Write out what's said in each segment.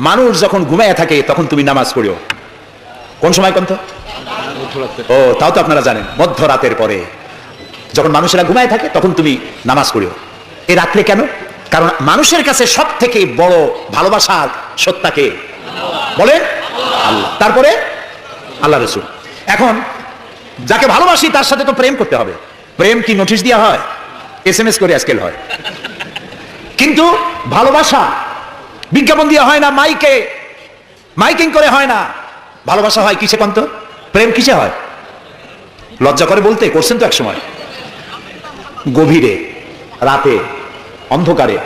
মানুষ যখন ঘুমায় থাকে, তখন তুমি নামাজ পড়িও। কোন সময় কোন তো ও, তাও তো আপনারা জানেন, মধ্যরাতের পরে। যখন মানুষেরা ঘুমায় থাকে, তখন তুমি নামাজ পড়িও। এ রাত্রে কেন? কারণ মানুষের কাছে সব থেকে বড় ভালোবাসার সত্তাকে। বলেন? আল্লাহ। তারপরে আল্লাহ রসুল। এখন, যাকে ভালোবাসি, তার সাথে তো প্রেম করতে হবে। প্রেম কি নোটিশ দেওয়া হয়? এস এম এস করে আজকাল হয়। কিন্তু ভালোবাসা বিজ্ঞাপন দিয়ে হয় না, মাইকে। মাইকিং করে হয় না। ভালোবাসা হয় কিসে পান্ত প্রেম কিসে হয়? লজ্জা করে বলতে, করছেন তো একসময়। গভীরে, রাতে, অন্ধকারে,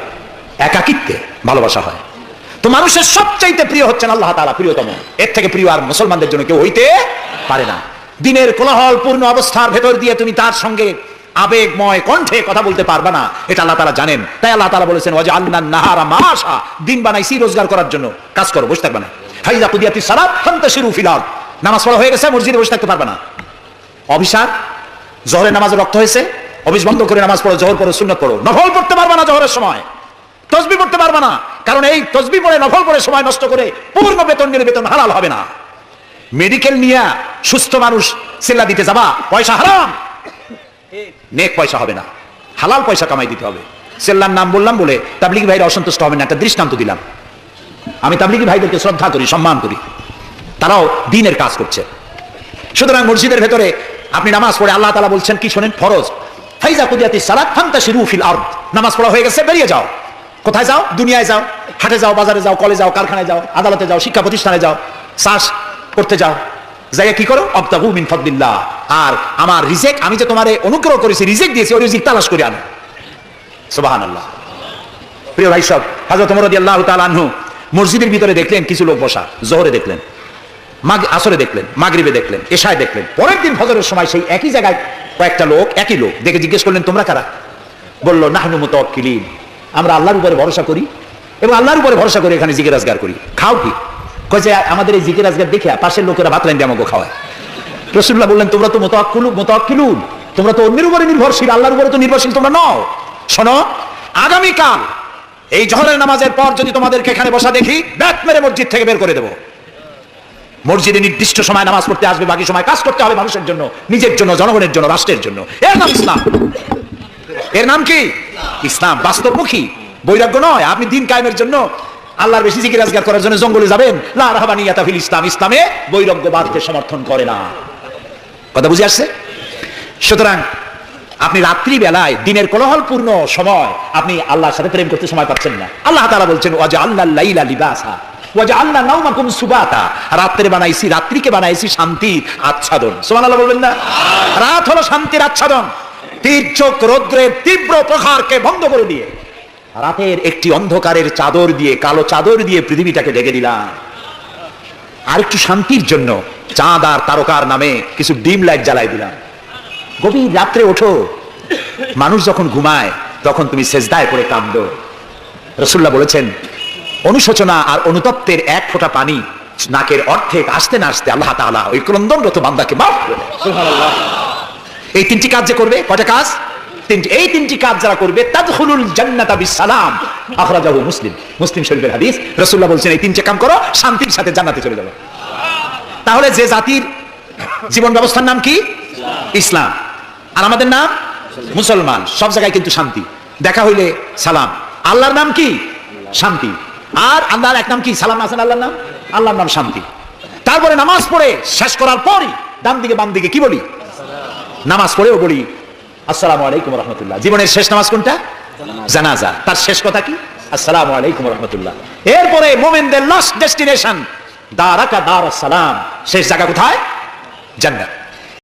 একাকিত্বে ভালোবাসা হয়। তো মানুষের সবচাইতে প্রিয় হচ্ছেন আল্লাহ তাআলা, প্রিয়তম। এর থেকে প্রিয় আর মুসলমানদের জন্য কেউ হইতে পারে না। দিনের কোলাহল পূর্ণ অবস্থার ভেতর দিয়ে তুমি তার সঙ্গে আবেগময় কণ্ঠে কথা বলতে পারবা না। এটা আল্লাহ তাআলা জানেন। তাই আল্লাহ তাআলা বলেছেন ওয়াজা আল্লাহ নাহারা মাসা দিন বানাইছি রোজগার করার জন্য। কাজ করো, বসে থাকবে না। ফাইজা কুদিয়াতি সালাত, ফান্তাশিরু ফিল আরদ। নামাজ পড়া হয়ে গেছে, মসজিদে বসে থাকতে পারবে না। অভিশাপ, জহরের নামাজে রক্ত হয়েছে, অফিস বন্ধ করে নামাজ পড়ো, জহর পড়ো, সুন্নত পড়ো। নফল পড়তে পারবা না জহরের সময়। তসবি পড়তে পারবা না। কারণ এই তসবি পড়ে, নফল পড়ে সময় নষ্ট করে পূর্ণ বেতন নিলে বেতন হালাল হবে না। মেডিকেল নিয়ে সুস্থ মানুষ সেল্লা দিতে যাবা, পয়সা হারাম। নেক পয়সা হবে না। হালাল পয়সা কামাই দিতে হবে। সেল্লার নাম বললাম বলে তাবলিগি ভাইরা অসন্তুষ্ট হবে না, একটা দৃষ্টান্ত দিলাম। আমি তাবলিগি ভাইদেরকে শ্রদ্ধা করি, সম্মান করি। তারাও দিনের কাজ করছে। সুতরাং মসজিদের ভেতরে আপনি নামাজ পড়ে আল্লাহ তালা বলছেন, কি শোনেন? ফরজ। ফাইজা কুদিয়াতি সালাত ফান্তা শিরু ফিল আরদ। নামাজ পড়া হয়ে গেছে, বেরিয়ে যাও। কোথায় যাও? দুনিয়ায় যাও। হাটে যাও, বাজারে যাও, কলেজ যাও, কারখানায় যাও, আদালতে যাও, শিক্ষা প্রতিষ্ঠানে যাও। শ্বাস করতে যাও। যাই কি করো? অবতাহু মিন ফদলিল্লাহ। আর আমার রিজেক, আমি যে তোমারে অনুগ্রহ করেছি, রিজেক দিয়েছি, ওই রিজিক তালাশ করে আনো। সুবহানাল্লাহ। প্রিয় ভাই সব হাজরত ওমর রাদিয়াল্লাহু তাআলা আনহু মসজিদের ভিতরে দেখলেন, কিছু লোক বসা, জোহরে দেখলেন, মাগ, আসরে দেখলেন, মাগরিবে দেখলেন, এশায় দেখলেন। পরের দিন ফজরের সময় সেই একই জায়গায় কয়েকটা লোক, একই লোক, দেখে জিজ্ঞেস করলেন, তোমরা কারা? বলল, নাহনু মুতাওয়াক্কিলিন। আমরা আল্লাহর উপরে ভরসা করি এবং আল্লাহর উপরে ভরসা করে এখানে আজগার করি। খাও কি? কয় যে আমাদের এই জিকির আজগার দেখে পাশের লোকেরা ভাত দিয়ে আমাকে খাওয়ায়। রসুল্লাহ বললেন, তোমরা তো মোতাক্কুলু মোতাক্কিলুন। তোমরা তো অন্যের উপরে নির্ভরশীল, আল্লাহর উপরে তো নির্ভরশীল, তোমরা নও। শোনো, আগামীকাল এই জহরের নামাজের পর যদি তোমাদেরকে এখানে বসা দেখি ব্যাট মেরে মসজিদ থেকে বের করে দেবো। মসজিদে নির্দিষ্ট সময় নামাজ পড়তে আসবে, বাকি সময় কাজ করতে হবে মানুষের জন্য, নিজের জন্য, জনগণের জন্য, রাষ্ট্রের জন্য। এর নাম ইসলাম। এর নাম কি? ইসলাম। বাস্তবমুখী বৈরাগ্য নয়। আপনি দিন কায়েমের জন্য আল্লাহর বেশি জিকির আজগার করার জন্য জঙ্গলে যাবেন। লা রাহাবানিয়াতা ফিল ইসলাম। ইসলামে বৈরাগ্যবাদকে সমর্থন করে না। কথা বুঝে আসছে? সুতরাং আপনি রাত্রি বেলায় দিনের কোলাহলপূর্ণ সময় আপনি আল্লাহর সাথে প্রেম করতে সময় পাচ্ছেন না। আল্লাহ তাআলা বলছেন ওয়াজা আল্লাহ লাইলা লিবাসা ওয়াজা আল্লাহ নাউমাকুম সুবাতা। রাত্রে বানাইছি, রাত্রিকে বানাইছি শান্তির আচ্ছাদন। সুবহানাল্লাহ বলবেন না? রাত হলো শান্তির আচ্ছাদন। তীর্যক রৌদ্রের তীব্র প্রহারকে বন্ধ করে দিয়ে। রাতের একটি অন্ধকারের চাদর দিয়ে, কালো চাদর দিয়ে পৃথিবীটাকে ঢেকে দিলাম। আর একটু শান্তির জন্য চাঁদ আর তারকার নামে কিছু ডিম লাইট জ্বালাই দিলাম। গভীর রাত্রে ওঠো। মানুষ যখন ঘুমায়, তখন তুমি সেজদায় করে কান্দ রসুল্লাহ বলেছেন, অনুশোচনা আর অনুতপ্তের এক ফোঁটা পানি নাকের অর্ধেক আসতে না আসতে আল্লাহ তাআলা ওই ক্রন্দনরত বান্দাকে মাফ করে এই তিনটি কাজ যে করবে, কয়টা কাজ? তিনটি, এই তিনটি কাজ যারা করবে, তাদখুলুল জান্নাতা বিসালাম আখরাজাহু মুসলিম। মুসলিম শরীফের হাদিস, রাসূলুল্লাহ বলছেন, এই তিনটে কাম করো, শান্তির সাথে জান্নাতে চলে যাবে। তাহলে যে জাতির জীবন ব্যবস্থার নাম কি? ইসলাম। আর আমাদের নাম? মুসলমান। সব জায়গায় কিন্তু শান্তি। দেখা হইলে সালাম। আল্লাহর নাম কি? শান্তি। আর আল্লাহর এক নাম কি? সালাম আছেন আল্লাহর নাম? আল্লাহর নাম শান্তি। তারপরে নামাজ পড়ে, শেষ করার পরই ডান দিকে বাম দিকে কি বলি? নামাজ পড়েও বলি আসসালামু আলাইকুম রহমতুল্লাহ জীবনের শেষ নামাজ কোনটা? জানাজা। তার শেষ কথা কি? আসসালামু আলাইকুম রহমতুল্লাহ এরপরে মোমেনদের লাস্ট ডেস্টিনেশন দারাকা দার সালাম। শেষ জায়গা কোথায়? জান্নাত।